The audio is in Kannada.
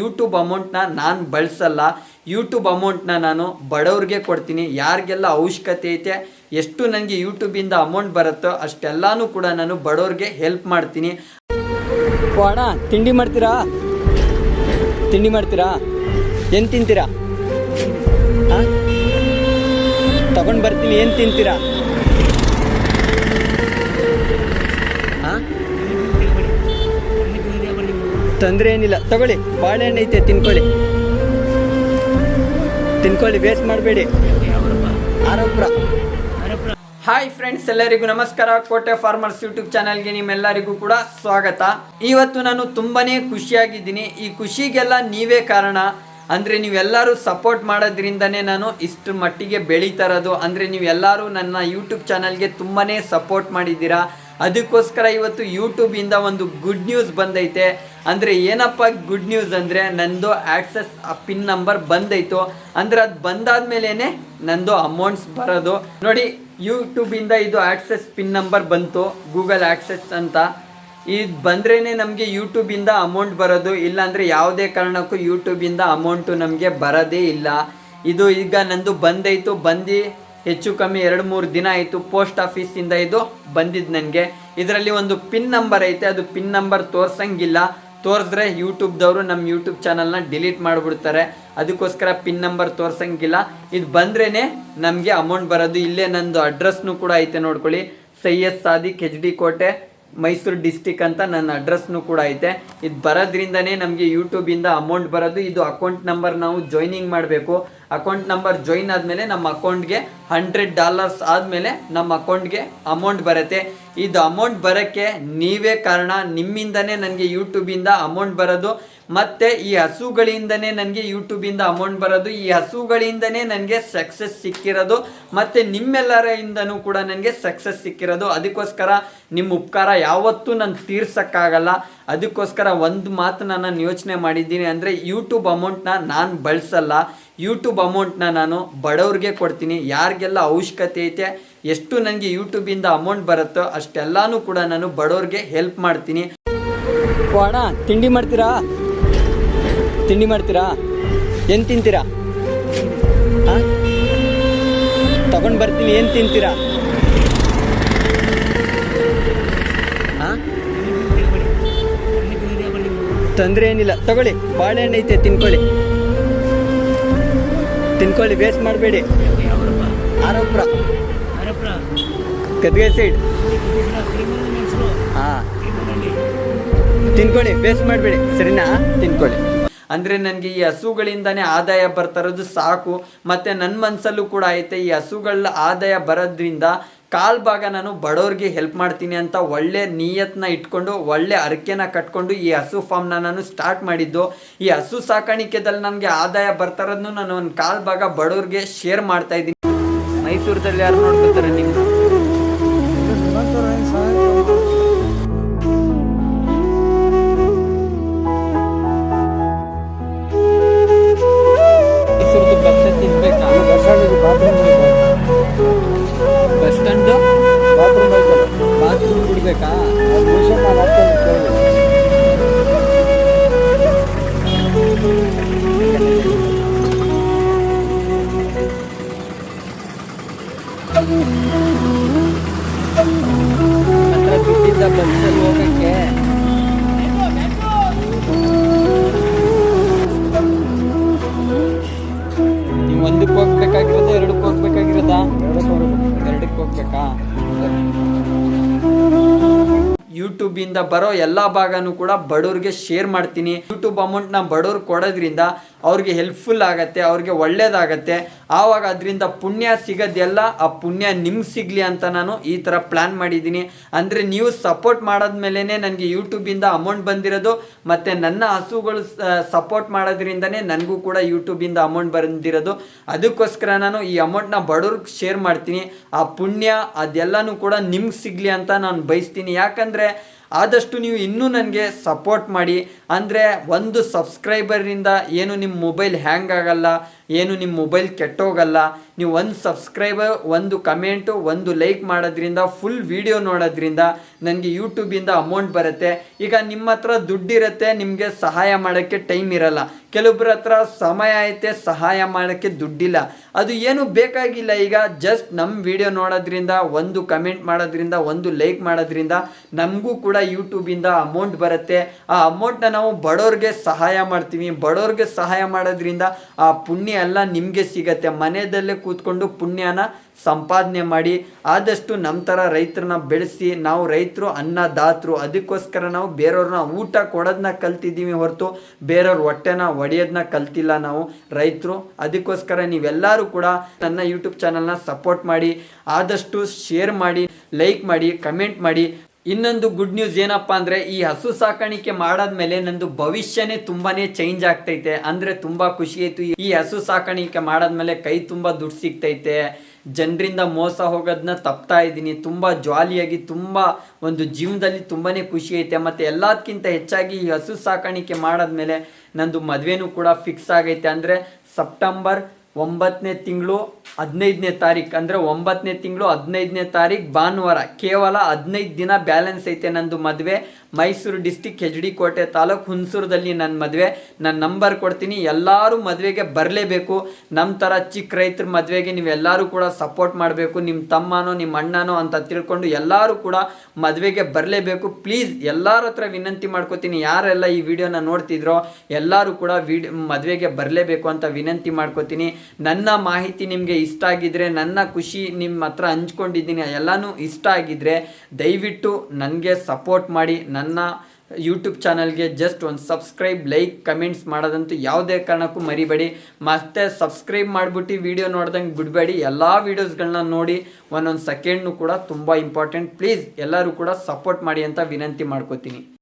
ಯೂಟ್ಯೂಬ್ ಅಮೌಂಟ್ನ ನಾನು ಬಳಸಲ್ಲ. ಯೂಟ್ಯೂಬ್ ಅಮೌಂಟ್ನ ನಾನು ಬಡವ್ರಿಗೆ ಕೊಡ್ತೀನಿ. ಯಾರಿಗೆಲ್ಲ ಅವಶ್ಯಕತೆ ಐತೆ, ಎಷ್ಟು ನನಗೆ ಯೂಟ್ಯೂಬಿಂದ ಅಮೌಂಟ್ ಬರುತ್ತೋ ಅಷ್ಟೆಲ್ಲನೂ ಕೂಡ ನಾನು ಬಡವ್ರಿಗೆ ಹೆಲ್ಪ್ ಮಾಡ್ತೀನಿ. ಅಣ್ಣ ತಿಂಡಿ ಮಾಡ್ತೀರಾ? ತಿಂಡಿ ಮಾಡ್ತೀರಾ? ಏನು ತಿಂತೀರಾ? ತಗೊಂಡು ಬರ್ತೀನಿ, ಏನು ತಿಂತೀರಾ? ತೊಂದರೆ ಏನಿಲ್ಲ. ತಗೊಳ್ಳಿ, ಬಾಳೆಹಣ್ಣು ಐತೆ, ತಿನ್ಕೊಳ್ಳಿ. ತಿನ್ಕೊಳ್ಳಿ ವೇಸ್ಟ್ ಮಾಡಬೇಡಿ. ಆರೋಗ್ಯ. ಹಾಯ್ ಫ್ರೆಂಡ್ಸ್ ಎಲ್ಲರಿಗೂ ನಮಸ್ಕಾರ. ಕೋಟೆ ಫಾರ್ಮರ್ಸ್ ಯೂಟ್ಯೂಬ್ ಚಾನಲ್ಗೆ ನಿಮ್ಮೆಲ್ಲರಿಗೂ ಕೂಡ ಸ್ವಾಗತ. ಇವತ್ತು ನಾನು ತುಂಬಾನೇ ಖುಷಿಯಾಗಿದ್ದೀನಿ. ಈ ಖುಷಿಗೆಲ್ಲ ನೀವೇ ಕಾರಣ. ಅಂದರೆ ನೀವೆಲ್ಲರೂ ಸಪೋರ್ಟ್ ಮಾಡೋದ್ರಿಂದನೇ ನಾನು ಇಷ್ಟು ಮಟ್ಟಿಗೆ ಬೆಳೀತಾ ಇರೋದು. ಅಂದರೆ ನೀವೆಲ್ಲರೂ ನನ್ನ ಯೂಟ್ಯೂಬ್ ಚಾನಲ್ಗೆ ತುಂಬಾನೇ ಸಪೋರ್ಟ್ ಮಾಡಿದ್ದೀರಾ. ಅದಕ್ಕೋಸ್ಕರ ಇವತ್ತು ಯೂಟ್ಯೂಬಿಂದ ಒಂದು ಗುಡ್ ನ್ಯೂಸ್ ಬಂದೈತೆ. ಅಂದರೆ ಏನಪ್ಪ ಗುಡ್ ನ್ಯೂಸ್ ಅಂದರೆ ನಂದು ಆಕ್ಸೆಸ್ ಪಿನ್ ನಂಬರ್ ಬಂದೈತು. ಅಂದರೆ ಅದು ಬಂದಾದ್ಮೇಲೆ ನಂದು ಅಮೌಂಟ್ಸ್ ಬರೋದು. ನೋಡಿ ಯೂಟ್ಯೂಬಿಂದ ಇದು ಆಕ್ಸೆಸ್ ಪಿನ್ ನಂಬರ್ ಬಂತು ಗೂಗಲ್ ಆಕ್ಸೆಸ್ ಅಂತ. ಇದು ಬಂದ್ರೇ ನಮಗೆ ಯೂಟ್ಯೂಬಿಂದ ಅಮೌಂಟ್ ಬರೋದು. ಇಲ್ಲಾಂದರೆ ಯಾವುದೇ ಕಾರಣಕ್ಕೂ ಯೂಟ್ಯೂಬಿಂದ ಅಮೌಂಟು ನಮಗೆ ಬರೋದೇ ಇಲ್ಲ. ಇದು ಈಗ ನಂದು ಬಂದೈತು. ಬಂದು ಹೆಚ್ಚು ಕಮ್ಮಿ ಎರಡು ಮೂರು ದಿನ ಆಯಿತು ಪೋಸ್ಟ್ ಆಫೀಸಿಂದ ಇದು ಬಂದಿದ್ದು ನನಗೆ. ಇದರಲ್ಲಿ ಒಂದು ಪಿನ್ ನಂಬರ್ ಐತೆ, ಅದು ಪಿನ್ ನಂಬರ್ ತೋರ್ಸಂಗಿಲ್ಲ. ತೋರಿಸಿದ್ರೆ ಯೂಟ್ಯೂಬ್ದವರು ನಮ್ಮ ಯೂಟ್ಯೂಬ್ ಚಾನಲ್ನ ಡಿಲೀಟ್ ಮಾಡಿಬಿಡ್ತಾರೆ. ಅದಕ್ಕೋಸ್ಕರ ಪಿನ್ ನಂಬರ್ ತೋರ್ಸಂಗಿಲ್ಲ. ಇದು ಬಂದ್ರೇ ನಮಗೆ ಅಮೌಂಟ್ ಬರೋದು. ಇಲ್ಲೇ ನಂದು ಅಡ್ರೆಸ್ನು ಕೂಡ ಐತೆ ನೋಡ್ಕೊಳ್ಳಿ. ಸೈಯದ್ ಸಾದಿಕ್ ಎಚ್ ಡಿ ಕೋಟೆ, ಮೈಸೂರು ಡಿಸ್ಟಿಕ್ ಅಂತ ನನ್ನ ಅಡ್ರೆಸ್ನು ಕೂಡ ಐತೆ. ಇದು ಬರೋದ್ರಿಂದನೇ ನಮಗೆ ಯೂಟ್ಯೂಬಿಂದ ಅಮೌಂಟ್ ಬರೋದು. ಇದು ಅಕೌಂಟ್ ನಂಬರ್ ನಾವು ಜಾಯ್ನಿಂಗ್ ಮಾಡಬೇಕು. ಅಕೌಂಟ್ ನಂಬರ್ ಜಾಯಿನ್ ಆದಮೇಲೆ ನಮ್ಮ ಅಕೌಂಟ್ಗೆ ಹಂಡ್ರೆಡ್ ಡಾಲರ್ಸ್ ಆದಮೇಲೆ ನಮ್ಮ ಅಕೌಂಟ್ಗೆ ಅಮೌಂಟ್ ಬರುತ್ತೆ. ಇದು ಅಮೌಂಟ್ ಬರೋಕ್ಕೆ ನೀವೇ ಕಾರಣ. ನಿಮ್ಮಿಂದನೇ ನನಗೆ ಯೂಟ್ಯೂಬಿಂದ ಅಮೌಂಟ್ ಬರೋದು. ಮತ್ತು ಈ ಹಸುಗಳಿಂದನೇ ನನಗೆ ಯೂಟ್ಯೂಬಿಂದ ಅಮೌಂಟ್ ಬರೋದು. ಈ ಹಸುಗಳಿಂದನೇ ನನಗೆ ಸಕ್ಸಸ್ ಸಿಕ್ಕಿರೋದು. ಮತ್ತು ನಿಮ್ಮೆಲ್ಲರಿಂದನೂ ಕೂಡ ನನಗೆ ಸಕ್ಸಸ್ ಸಿಕ್ಕಿರೋದು. ಅದಕ್ಕೋಸ್ಕರ ನಿಮ್ಮ ಉಪಕಾರ ಯಾವತ್ತೂ ನಾನು ತೀರ್ಸೋಕ್ಕಾಗಲ್ಲ. ಅದಕ್ಕೋಸ್ಕರ ಒಂದು ಮಾತು ನಾನು ಯೋಚನೆ ಮಾಡಿದ್ದೀನಿ. ಅಂದರೆ ಯೂಟ್ಯೂಬ್ ಅಮೌಂಟ್ನ ನಾನು ಬಳಸಲ್ಲ. ಯೂಟ್ಯೂಬ್ ಅಮೌಂಟ್ನ ನಾನು ಬಡವ್ರಿಗೆ ಕೊಡ್ತೀನಿ. ಯಾರಿಗೆಲ್ಲ ಅವಶ್ಯಕತೆ ಐತೆ, ಎಷ್ಟು ನನಗೆ ಯೂಟ್ಯೂಬಿಂದ ಅಮೌಂಟ್ ಬರುತ್ತೋ ಅಷ್ಟೆಲ್ಲನೂ ಕೂಡ ನಾನು ಬಡವ್ರಿಗೆ ಹೆಲ್ಪ್ ಮಾಡ್ತೀನಿ. ಅಣ್ಣ ತಿಂಡಿ ಮಾಡ್ತೀರಾ? ತಿಂಡಿ ಮಾಡ್ತೀರಾ? ಏನು ತಿಂತೀರಾ? ತಗೊಂಡು ಬರ್ತೀನಿ, ಏನು ತಿಂತೀರಾ? ತೊಂದರೆ ಏನಿಲ್ಲ, ತಗೊಳ್ಳಿ. ಬಾಳೆಹಣ್ಣು ಐತೆ, ತಿನ್ಕೊಳ್ಳಿ. ತಿನ್ಕೊಳ್ಳಿ ವೇಸ್ಟ್ ಮಾಡಬೇಡಿ. ಕದ್ಗೆ ಗದ್ಗೆ ಸೈಡ್ ಹಾಂ. ತಿನ್ಕೊಳ್ಳಿ ವೇಸ್ಟ್ ಮಾಡಬೇಡಿ. ಸರಿನಾ? ತಿನ್ಕೊಳ್ಳಿ. ಅಂದರೆ ನನಗೆ ಈ ಹಸುಗಳಿಂದನೇ ಆದಾಯ ಬರ್ತಾ ಇರೋದು ಸಾಕು ಮತ್ತು ನನ್ನ ಮನಸ್ಸಲ್ಲೂ ಕೂಡ ಐತೆ ಈ ಹಸುಗಳ ಆದಾಯ ಬರೋದ್ರಿಂದ ಕಾಲ್ ಭಾಗ ನಾನು ಬಡವ್ರಿಗೆ ಹೆಲ್ಪ್ ಮಾಡ್ತೀನಿ ಅಂತ ಒಳ್ಳೆ ನಿಯತ್ನ ಇಟ್ಕೊಂಡು, ಒಳ್ಳೆ ಅರಕೆನ ಕಟ್ಕೊಂಡು ಈ ಹಸು ಫಾರ್ಮ್ನ ನಾನು ಸ್ಟಾರ್ಟ್ ಮಾಡಿದ್ದು. ಈ ಹಸು ಸಾಕಾಣಿಕೆದಲ್ಲಿ ನನಗೆ ಆದಾಯ ಬರ್ತಾ ನಾನು ಒಂದು ಕಾಲ್ ಭಾಗ ಬಡವ್ರಿಗೆ ಶೇರ್ ಮಾಡ್ತಾ ಇದ್ದೀನಿ. ಮೈಸೂರದಲ್ಲಿ ಯಾರು ನೋಡ್ಕೋತಾರೆ ನೀವು? ಹತ್ರ ದುಡ್ಡಿದ್ದ ಬಸ್ಸಲ್ಲಿ ಹೋಗಕ್ಕೆ ನೀವು ಯೂಟ್ಯೂಬಿಂದ ಬರೋ ಎಲ್ಲ ಭಾಗನೂ ಕೂಡ ಬಡವ್ರಿಗೆ ಶೇರ್ ಮಾಡ್ತೀನಿ. ಯೂಟ್ಯೂಬ್ ಅಮೌಂಟ್ನ ಬಡವ್ರು ಕೊಡೋದ್ರಿಂದ ಅವ್ರಿಗೆ ಹೆಲ್ಪ್ಫುಲ್ ಆಗುತ್ತೆ, ಅವ್ರಿಗೆ ಒಳ್ಳೇದಾಗತ್ತೆ. ಆವಾಗ ಅದರಿಂದ ಪುಣ್ಯ ಸಿಗೋದೆಲ್ಲ ಆ ಪುಣ್ಯ ನಿಮ್ಗೆ ಸಿಗಲಿ ಅಂತ ನಾನು ಈ ಥರ ಪ್ಲ್ಯಾನ್ ಮಾಡಿದ್ದೀನಿ. ಅಂದರೆ ನೀವು ಸಪೋರ್ಟ್ ಮಾಡಿದ್ಮೇಲೇ ನನಗೆ ಯೂಟ್ಯೂಬಿಂದ ಅಮೌಂಟ್ ಬಂದಿರೋದು, ಮತ್ತು ನನ್ನ ಹಸುಗಳು ಸಪೋರ್ಟ್ ಮಾಡೋದ್ರಿಂದನೇ ನನಗೂ ಕೂಡ ಯೂಟ್ಯೂಬಿಂದ ಅಮೌಂಟ್ ಬಂದಿರೋದು. ಅದಕ್ಕೋಸ್ಕರ ನಾನು ಈ ಅಮೌಂಟ್ನ ಬಡವ್ರಿಗೆ ಶೇರ್ ಮಾಡ್ತೀನಿ. ಆ ಪುಣ್ಯ ಅದೆಲ್ಲನೂ ಕೂಡ ನಿಮ್ಗೆ ಸಿಗಲಿ ಅಂತ ನಾನು ಬಯಸ್ತೀನಿ. ಯಾಕಂದರೆ ಆದಷ್ಟು ನೀವು ಇನ್ನೂ ನನಗೆ ಸಪೋರ್ಟ್ ಮಾಡಿ. ಅಂದರೆ ಒಂದು ಸಬ್ಸ್ಕ್ರೈಬರಿಂದ ಏನು ನಿಮ್ಮ ಮೊಬೈಲ್ ಹ್ಯಾಂಗ್ ಆಗಲ್ಲ ಏನು ನಿಮ್ಮ ಮೊಬೈಲ್ ಕೆಟ್ಟೋಗಲ್ಲ, ನೀವು ಒಂದು ಸಬ್ಸ್ಕ್ರೈಬರ್ ಒಂದು ಕಮೆಂಟು ಒಂದು ಲೈಕ್ ಮಾಡೋದ್ರಿಂದ ಫುಲ್ ವಿಡಿಯೋ ನೋಡೋದ್ರಿಂದ ನನಗೆ ಯೂಟ್ಯೂಬಿಂದ ಅಮೌಂಟ್ ಬರುತ್ತೆ. ಈಗ ನಿಮ್ಮ ಹತ್ರ ದುಡ್ಡಿರುತ್ತೆ, ನಿಮಗೆ ಸಹಾಯ ಮಾಡೋಕ್ಕೆ ಟೈಮ್ ಇರಲ್ಲ. ಕೆಲವೊಬ್ಬರ ಹತ್ರ ಸಮಯ ಐತೆ, ಸಹಾಯ ಮಾಡೋಕ್ಕೆ ದುಡ್ಡಿಲ್ಲ. ಅದು ಏನು ಬೇಕಾಗಿಲ್ಲ ಈಗ. ಜಸ್ಟ್ ನಮ್ಮ ವಿಡಿಯೋ ನೋಡೋದ್ರಿಂದ, ಒಂದು ಕಮೆಂಟ್ ಮಾಡೋದ್ರಿಂದ, ಒಂದು ಲೈಕ್ ಮಾಡೋದ್ರಿಂದ ನಮಗೂ ಕೂಡ ಯೂಟ್ಯೂಬಿಂದ ಅಮೌಂಟ್ ಬರುತ್ತೆ. ಆ ಅಮೌಂಟ್ನ ನಾವು ಬಡವ್ರಿಗೆ ಸಹಾಯ ಮಾಡ್ತೀವಿ. ಬಡವ್ರಿಗೆ ಸಹಾಯ ಮಾಡೋದ್ರಿಂದ ಆ ಪುಣ್ಯ ಎಲ್ಲ ನಿಮಗೆ ಸಿಗತ್ತೆ. ಮನೆಯಲ್ಲೇ ಕೂತ್ಕೊಂಡು ಪುಣ್ಯನ ಸಂಪಾದನೆ ಮಾಡಿ, ಆದಷ್ಟು ನಮ್ಮ ಥರ ರೈತರನ್ನ ಬೆಳೆಸಿ, ನಾವು ರೈತರು ಅನ್ನದಾತರು ಅದಕ್ಕೋಸ್ಕರ ನಾವು ಬೇರೆಯವ್ರನ್ನ ಊಟ ಕೊಡೋದನ್ನ ಕಲ್ತಿದ್ದೀವಿ ಹೊರತು ಬೇರೆಯವ್ರ ಹೊಟ್ಟೆನ ಒಡೆಯೋದನ್ನ ಕಲ್ತಿಲ್ಲ ನಾವು ರೈತರು. ಅದಕ್ಕೋಸ್ಕರ ನೀವೆಲ್ಲರೂ ಕೂಡ ನನ್ನ ಯೂಟ್ಯೂಬ್ ಚಾನಲ್ನ ಸಪೋರ್ಟ್ ಮಾಡಿ, ಆದಷ್ಟು ಶೇರ್ ಮಾಡಿ ಲೈಕ್ ಮಾಡಿ ಕಮೆಂಟ್ ಮಾಡಿ. ಇನ್ನೊಂದು ಗುಡ್ ನ್ಯೂಸ್ ಏನಪ್ಪ ಅಂದರೆ ಈ ಹಸು ಸಾಕಾಣಿಕೆ ಮಾಡಾದ್ಮೇಲೆ ನಂದು ಭವಿಷ್ಯನೇ ತುಂಬಾನೇ ಚೇಂಜ್ ಆಗ್ತೈತೆ. ಅಂದರೆ ತುಂಬ ಖುಷಿ ಆಯಿತು. ಈ ಹಸು ಸಾಕಾಣಿಕೆ ಮಾಡಾದ್ಮೇಲೆ ಕೈ ತುಂಬ ದುಡ್ಡು ಸಿಗ್ತೈತೆ. ಜನರಿಂದ ಮೋಸ ಹೋಗೋದನ್ನ ತಪ್ತಾ ಇದ್ದೀನಿ. ತುಂಬ ಜಾಲಿಯಾಗಿ ತುಂಬ ಒಂದು ಜೀವನದಲ್ಲಿ ತುಂಬಾ ಖುಷಿ ಐತೆ. ಮತ್ತು ಎಲ್ಲದಕ್ಕಿಂತ ಹೆಚ್ಚಾಗಿ ಈ ಹಸು ಸಾಕಾಣಿಕೆ ಮಾಡಾದ್ಮೇಲೆ ನಂದು ಮದುವೆನೂ ಕೂಡ ಫಿಕ್ಸ್ ಆಗೈತೆ. ಅಂದರೆ ಸೆಪ್ಟೆಂಬರ್ ಒಂಬತ್ತನೇ ತಿಂಗಳು ಹದಿನೈದನೇ ತಾರೀಕು ಅಂದರೆ ಒಂಬತ್ತನೇ ತಿಂಗಳು ಹದಿನೈದನೇ ತಾರೀಕು ಭಾನುವಾರ. ಕೇವಲ ಹದಿನೈದು ದಿನ ಬ್ಯಾಲೆನ್ಸ್ ಐತೆ ನಂದು ಮದುವೆ. ಮೈಸೂರು ಡಿಸ್ಟಿಕ್ ಹೆಚ್ ಡಿ ಕೋಟೆ ತಾಲೂಕು ಹುಣಸೂರದಲ್ಲಿ ನನ್ನ ಮದುವೆ. ನನ್ನ ನಂಬರ್ ಕೊಡ್ತೀನಿ. ಎಲ್ಲರೂ ಮದುವೆಗೆ ಬರಲೇಬೇಕು. ನಮ್ಮ ಥರ ಚಿಕ್ಕ ರೈತರ ಮದುವೆಗೆ ನೀವೆಲ್ಲರೂ ಕೂಡ ಸಪೋರ್ಟ್ ಮಾಡಬೇಕು. ನಿಮ್ಮ ತಮ್ಮನೋ ನಿಮ್ಮ ಅಣ್ಣನೋ ಅಂತ ತಿಳ್ಕೊಂಡು ಎಲ್ಲರೂ ಕೂಡ ಮದುವೆಗೆ ಬರಲೇಬೇಕು. ಪ್ಲೀಸ್ ಎಲ್ಲರ ಹತ್ರ ವಿನಂತಿ ಮಾಡ್ಕೋತೀನಿ. ಯಾರೆಲ್ಲ ಈ ವಿಡಿಯೋನ ನೋಡ್ತಿದ್ರೋ ಎಲ್ಲರೂ ಕೂಡ ವಿಡ್ ಮದುವೆಗೆ ಬರಲೇಬೇಕು ಅಂತ ವಿನಂತಿ ಮಾಡ್ಕೋತೀನಿ. ನನ್ನ ಮಾಹಿತಿ ನಿಮಗೆ ಇಷ್ಟ ಆಗಿದ್ದರೆ ನನ್ನ ಖುಷಿ ನಿಮ್ಮ ಹತ್ರ ಹಂಚ್ಕೊಂಡಿದ್ದೀನಿ, ಎಲ್ಲನೂ ಇಷ್ಟ ಆಗಿದ್ರೆ ದಯವಿಟ್ಟು ನನಗೆ ಸಪೋರ್ಟ್ ಮಾಡಿ. ನನ್ನ ಯೂಟ್ಯೂಬ್ ಚಾನಲ್ಗೆ ಜಸ್ಟ್ ಒಂದು ಸಬ್ಸ್ಕ್ರೈಬ್ ಲೈಕ್ ಕಮೆಂಟ್ಸ್ ಮಾಡೋದಂತೂ ಯಾವುದೇ ಕಾರಣಕ್ಕೂ ಮರಿಬೇಡಿ. ಮತ್ತೆ ಸಬ್ಸ್ಕ್ರೈಬ್ ಮಾಡಿಬಿಟ್ಟು ವಿಡಿಯೋ ನೋಡ್ದಂಗೆ ಬಿಡಬೇಡಿ. ಎಲ್ಲ ವೀಡಿಯೋಸ್ಗಳನ್ನ ನೋಡಿ ಒಂದೊಂದು ಸೆಕೆಂಡ್ನು ಕೂಡ ತುಂಬ ಇಂಪಾರ್ಟೆಂಟ್ ಪ್ಲೀಸ್ ಎಲ್ಲರೂ ಕೂಡ ಸಪೋರ್ಟ್ ಮಾಡಿ ಅಂತ ವಿನಂತಿ ಮಾಡ್ಕೋತೀನಿ.